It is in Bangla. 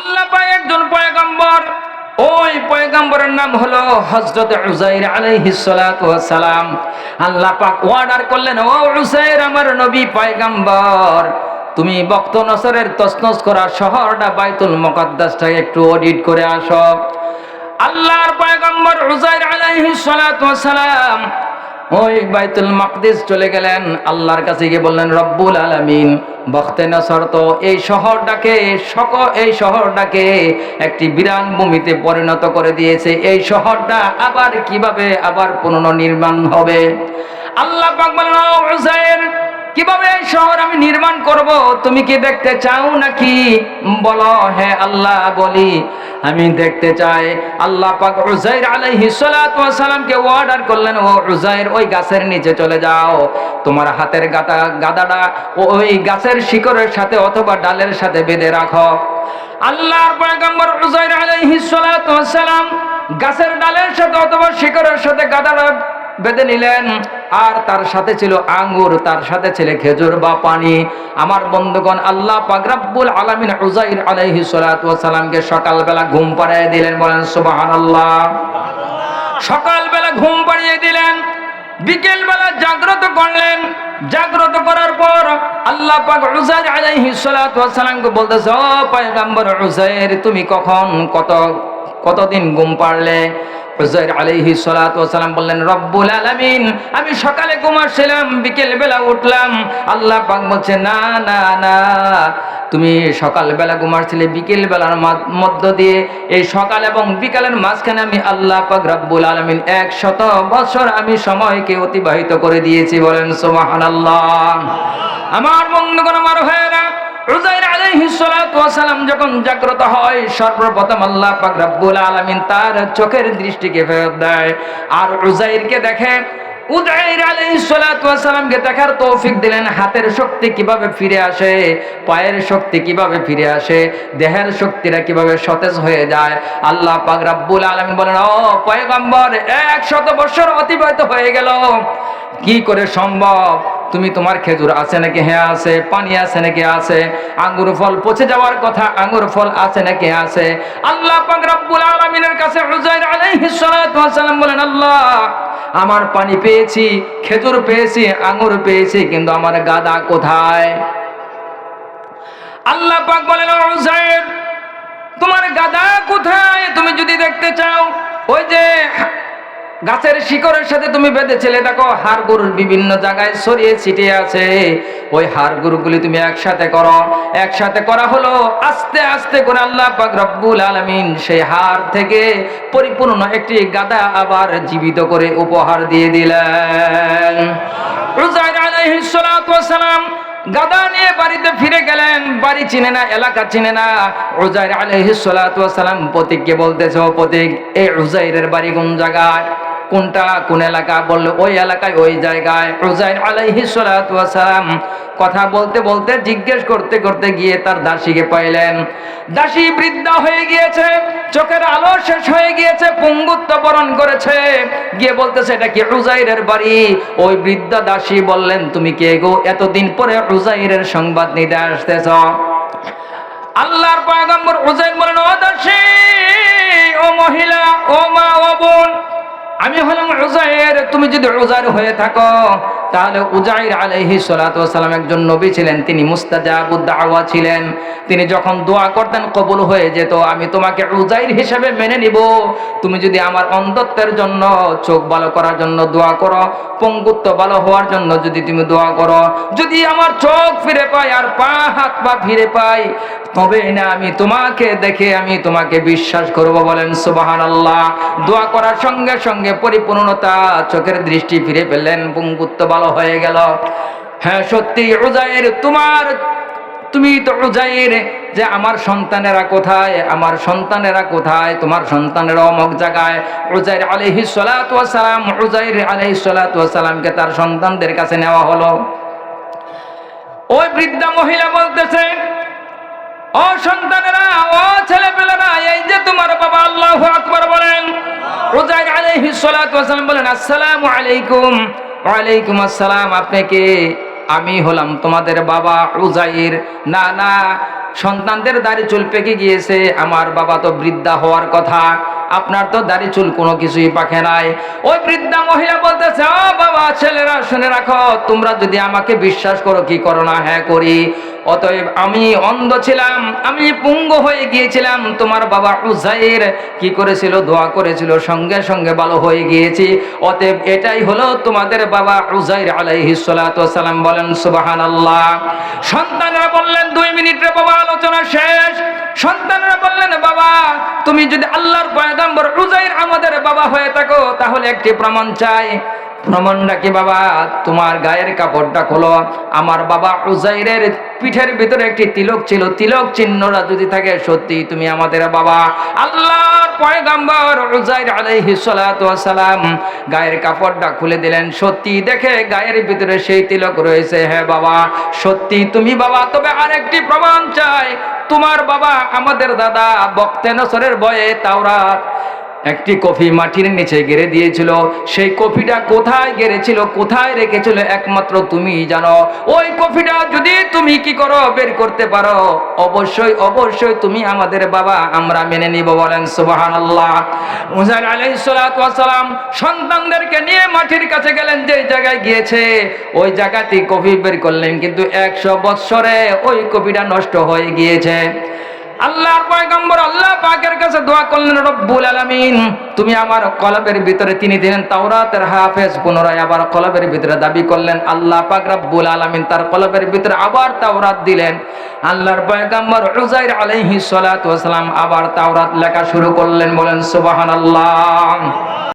আল্লাহ পায় একজন পয়গম্বর। ওই পয়গম্বরের নাম হলো হজরত উজাইর ওয়াস সালাম। আল্লাহ পাক অর্ডার করলেন, ও উজাইর আমার নবী পয়গম্বর, তুমি বক্ত নসরের তসনস করা শহরটা বাইতুল মুকদ্দাসটাকে একটু অডিট করে আসো। আল্লাহর পয়গম্বর উজাইর ওয়াস সালাম ওই বাইতুল মাকদিস চলে গেলেন। আল্লাহর কাছে গিয়ে বললেন, রব্বুল আলামিন বখতে নসর তো এই শহরটাকে সক এই শহরটাকে একটি বিরান ভূমিতে পরিণত করে দিয়েছে। এই শহরটা আবার কীভাবে আবার পুনর্নির্মাণ হবে? আল্লাহ উজাইর কীভাবে এই শহর আমি নির্মাণ করব? তুমি কি দেখতে চাও নাকি? বলো হ্যাঁ আল্লাহ বলি। আমি দেখতে চাই আল্লাহ পাক উজাইর আলাইহি সালামকে অর্ডার করলেন, ও উজাইর ওই গাছের নিচে চলে যাও। তোমার হাতের গাদা, গাদাটা ওই গাছের শিকড়ের সাথে অথবা ডালের সাথে বেঁধে রাখো। আল্লাহর পয়গম্বর উজাইর ওয়াস সালাম গাছের ডালের সাথে অথবা শিকড়ের সাথে গাদাটা বেঁধে নিলেন। আর তার সাথে ছিল আঙ্গুর, তার সাথে ছিল খেজুর বা পানি। আমার বন্ধুগণ, আল্লাহ পাক রব্বুল আলামিন উজাইর আলাইহিস সালাতু ওয়াস সালামকে সকালবেলা ঘুম পাড়িয়ে দিলেন, বলেন সুবহানাল্লাহ। সকালবেলা ঘুম পাড়িয়ে দিলেন বিকেল বেলা জাগ্রত করলেন। জাগ্রত করার পর আল্লাহ পাক উজাইর আলাইহিস সালাতু ওয়াস সালামকে বলতেছে, ও পয়গম্বর উজাইর তুমি কখন কত, কতদিন ঘুম পারলে আমি সকালে ঘুমাচ্ছিলাম বিকেল বেলা উঠলাম। আল্লাহ পাক বলছে, না না না, তুমি সকাল বেলা ঘুমাচ্ছিলে বিকেল বেলার মধ্য দিয়ে এই সকাল এবং বিকালের মাঝখানে আমি আল্লাহ পাক রব্বুল আলামিন একশত বছর আমি সময়কে অতিবাহিত করে দিয়েছি। বলেন, সুবহানাল্লাহ। আমার বন্ধুগণ, আমার ভাইয়েরা যখন জাগ্রত হয়, সর্বপ্রথম আল্লাহ পাক তার চোখের দৃষ্টিকে ফেরত দেয়। আর দেখার তৌফিক দিলেন। হাতের শক্তি কীভাবে ফিরে আসে, পায়ের শক্তি কীভাবে ফিরে আসে, দেহের শক্তিটা কীভাবে সতেজ হয়ে যায়। আল্লাহ পাক রব্বুল আলামিন বলেন, ও পয়গম্বর 100 বছর অতিবাহিত হয়ে গেল। কি করে সম্ভব? তুমি তোমার খেজুর আছে নাকি? হ্যাঁ আছে। পানি আছে নাকি? আছে। আঙ্গুর ফল পচে যাওয়ার কথা, আঙ্গুর ফল আছে নাকি? আছে। আল্লাহ পাক রব্বুল আলামিনের কাছে উজাইর আলাইহিস সালাতু ওয়াস সালাম বলেন, আল্লাহ, আমার পানি পেয়েছি, খেজুর পেয়েছি, আঙ্গুর পেয়েছি, কিন্তু আমার গাদা কোথায়? আল্লাহ পাক বলেন উজাইর তোমার গাদা কোথায়? তুমি যদি দেখতে চাও, ওই যে গাছের শিকড়ের সাথে তুমি বেঁধেছিলে, দেখো হাড় গরুর বিভিন্ন জায়গায় ছড়িয়ে ছিটিয়ে আছে। ওই হাড় গরুগুলি তুমি একসাথে করো। একসাথে করা হলো আস্তে আস্তে করে আল্লাহ পাক রব্বুল আলামিন সেই হাড় থেকে পরিপূর্ণ একটি গাদা আবার জীবিত করে উপহার দিয়ে দিলেন। সালাম গাদা নিয়ে বাড়িতে ফিরে গেলেন। বাড়ি চিনে না, এলাকা চিনে না। উজাইর সালাম প্রতীককে বলতেছে প্রতীক এই উজাইরের বাড়ি কোন জায়গায়? কোনটা, কোন এলাকা? বলল, ওই এলাকায়, ওই জায়গায়। সালাতু ওয়াস সালাম কথা বলতে বলতে জিজ্ঞেস করতে করতে গিয়ে তার দাসীকে পাইলেন। দাসী বৃদ্ধা হয়ে গিয়েছে, চোখের আলো শেষ হয়ে গিয়েছে, পঙ্গুত্ব বরণ করেছে। গিয়ে বলতেছে, এটা কি রুজাইরের বাড়ি? ওই বৃদ্ধা দাসী বললেন, তুমি কে গো? এতদিন পরে উজাইরের সংবাদ নিতে আসতেছ। আল্লাহর পয়গম্বর উজাইর বলেন ও দাসী, ও মহিলা, ও মা, ও বোন আমি হলাম উজাইর, তুমি যদি উজাইর হয়ে থাকো, তাহলে উজাইর সালাতু সালাম একজন নবী ছিলেন, তিনি মুস্তাজাবুদ দাওয়া ছিলেন। তিনি যখন দোয়া করতেন, কবুল হয়ে যেত, আমি তোমাকে উজাইর হিসেবে মেনে নিব। তুমি যদি আমার অন্ধত্বের জন্য, চোখ ভালো করার জন্য দোয়া করো, পঙ্গুত্ব ভালো হওয়ার জন্য যদি তুমি দোয়া করো, যদি আমার চোখ ফিরে পাই আর পা হাত পা ফিরে পাই তবে না, আমি তোমাকে দেখে আমি তোমাকে বিশ্বাস করব বলেন সুবাহান আল্লাহ দোয়া করার সঙ্গে সঙ্গে পরিপূর্ণতা চোখের দৃষ্টি ফিরে পেলেন, পঙ্গুত্ব ভালো হয়ে গেল। হ্যাঁ সত্যি উজাইর, তোমার, তুমি তো উজাইর, যে আমার সন্তানেরা কোথায়, আমার সন্তানেরা কোথায়, তোমার সন্তানেরা অমক জায়গায়। সালাতু ওয়াস সালাম সালাতু ওয়াস সালামকে তার সন্তানদের কাছে নেওয়া হলো। ওই বৃদ্ধা মহিলা বলতেছে ও সন্তানেরা, ও ছেলেপেলেরা, এই যে তোমার বাবা আল্লাহ আকবর বলেন উজাইর আলাইহি সালাতু ওয়াসালাম বলেন, আসসালামু আলাইকুম। ওয়ালাইকুম আসসালাম, আপনি কে? আমি হলাম তোমাদের বাবা রোজাইর না না সন্তানদের দাড়ি চুল পেকে গিয়েছে, আমার বাবা তো বৃদ্ধা হওয়ার কথা, আপনার তো দাড়ি চুল কোনো কিছুই পাখে নাই। ওই বৃদ্ধা মহিলা বলতেছে, ও বাবা, ছেলেরা, শুনে রাখো, তোমরা যদি আমাকে বিশ্বাস করো, কি করো না হ্যাঁ করি। অতএব আমি অন্ধ ছিলাম, আমি পুঙ্গ হয়ে গিয়েছিলাম, তোমার বাবা উজাইর কি করেছিল, দোয়া করেছিল, সঙ্গে সঙ্গে ভালো হয়ে গিয়েছি। অতএব এটাই হলো তোমাদের বাবা উজাইর আলাইহি সালাম বলেন সুবাহান আল্লাহ সন্তানরা বললেন, দুই মিনিটের বাবা আলোচনা শেষ। সন্তানরা বললেন, বাবা, তুমি যদি আল্লাহর পয়গাম্বর উজাইর আমাদের বাবা হয়ে থাকো, তাহলে একটি প্রমাণ চাই। প্রমাণটা কি বাবা, তোমার গায়ের কাপড়টা খোলো। আমার বাবা উজাইরের পিঠের ভিতরে একটি তিলক ছিল, তিলক চিহ্নটা যদি থাকে, সত্যি তুমি আমাদের বাবা। গায়ের কাপড়টা খুলে দিলেন। সত্যি দেখে গায়ের ভিতরে সেই তিলক রয়েছে। হ্যাঁ বাবা, সত্যি তুমি বাবা। তবে আরেকটি প্রমাণ চাই, তোমার বাবা আমাদের দাদা বক্তে বয়ে তাওরাত। একটি কফি মাটির নিচে গেড়ে দিয়েছিল। সেই কফিটা কোথায় গেড়েছিল, কোথায় রেখেছিল, একমাত্র তুমি জানো। ওই কফিটা যদি তুমি কি করো, বের করতে পারো। অবশ্যই অবশ্যই তুমি আমাদের বাবা, আমরা মেনে নিব বলেন সুবাহান আল্লাহ মুজার আলাইসালাম সন্তানদেরকে নিয়ে মাটির কাছে গেলেন, যে জায়গায় গিয়েছে, ওই জায়গাতে কফি বের করলেন। কিন্তু একশো বৎসরে ওই কফিটা নষ্ট হয়ে গিয়েছে। আল্লাহর পয়গম্বর আল্লাহ পাকের কাছে দোয়া করলেন, রব্বুল আলামিন, তুমি আমার কলবের ভিতরে তিনি দিলেন তাওরাতের হাফেজ, পুনরায় আবার কলবের ভিতরে দাবি করলেন। আল্লাহ পাক রব্বুল আলামিন তার কলবের ভিতরে আবার তাওরাত দিলেন। আল্লাহর পয়গম্বর উজাইর আলাইহিস সালাতু ওয়াস সালাম আবার তাওরাত লেখা শুরু করলেন, বলেন, সুবহানাল্লাহ।